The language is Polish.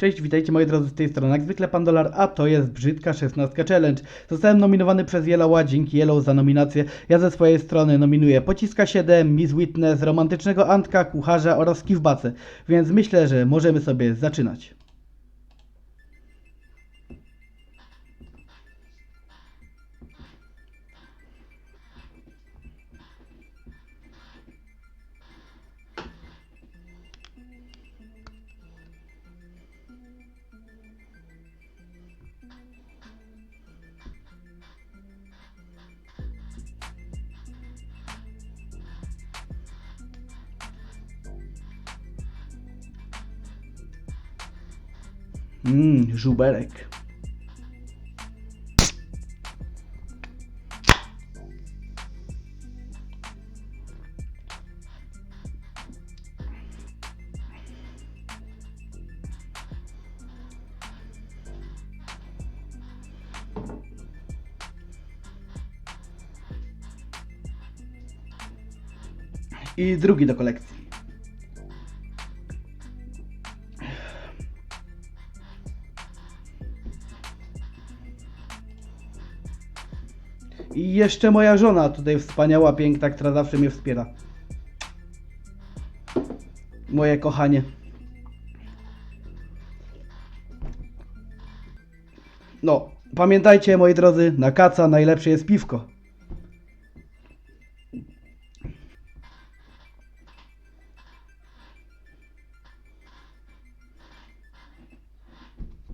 Cześć, witajcie moi drodzy z tej strony, jak zwykle Pan Dolar, a to jest Brzydka 16 Challenge. Zostałem nominowany przez Yellowa, dzięki Yellow za nominację. Ja ze swojej strony nominuję Pociska 7, Miss Witness, Romantycznego Antka, Kucharza oraz Kiwbacę. Więc myślę, że możemy sobie zaczynać. Mmm, żuberek. I drugi do kolekcji. I jeszcze moja żona tutaj wspaniała, piękna, która zawsze mnie wspiera. Moje kochanie. No, pamiętajcie moi drodzy, na kaca najlepsze jest piwko.